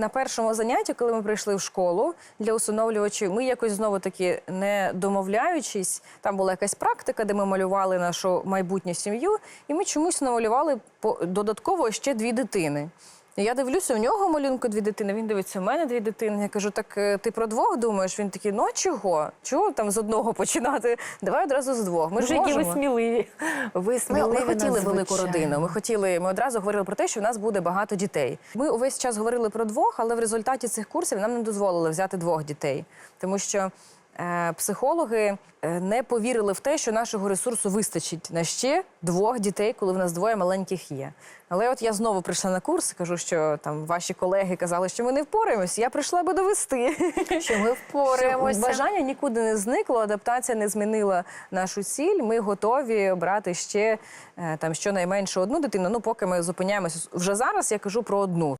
На першому занятті, коли ми прийшли в школу для усиновлювачів, ми якось знову таки не домовляючись, там була якась практика, де ми малювали нашу майбутню сім'ю, і ми чомусь намалювали додатково ще дві дитини. Я дивлюся, у нього малюнку дві дитини. Він дивиться, у мене дві дитини. Я кажу, так е, ти про двох думаєш? Він такий, ну чого? Чого там з одного починати? Давай одразу з двох. Ми ж які ви сміливі. Ви Ми, сміливі ми хотіли велику родину. Ми хотіли, ми одразу говорили про те, що в нас буде багато дітей. Ми увесь час говорили про двох, але в результаті цих курсів нам не дозволили взяти двох дітей, тому що психологи е, не повірили в те, що нашого ресурсу вистачить на ще двох дітей, коли в нас двоє маленьких є. Але от я знову прийшла на курс, кажу, що там ваші колеги казали, що ми не впораємось. Я прийшла би довести. Що ми впораємося. Бажання нікуди не зникло, адаптація не змінила нашу ціль. Ми готові брати ще е, там щонайменше одну дитину. Ну, поки ми зупиняємося вже зараз, я кажу про одну.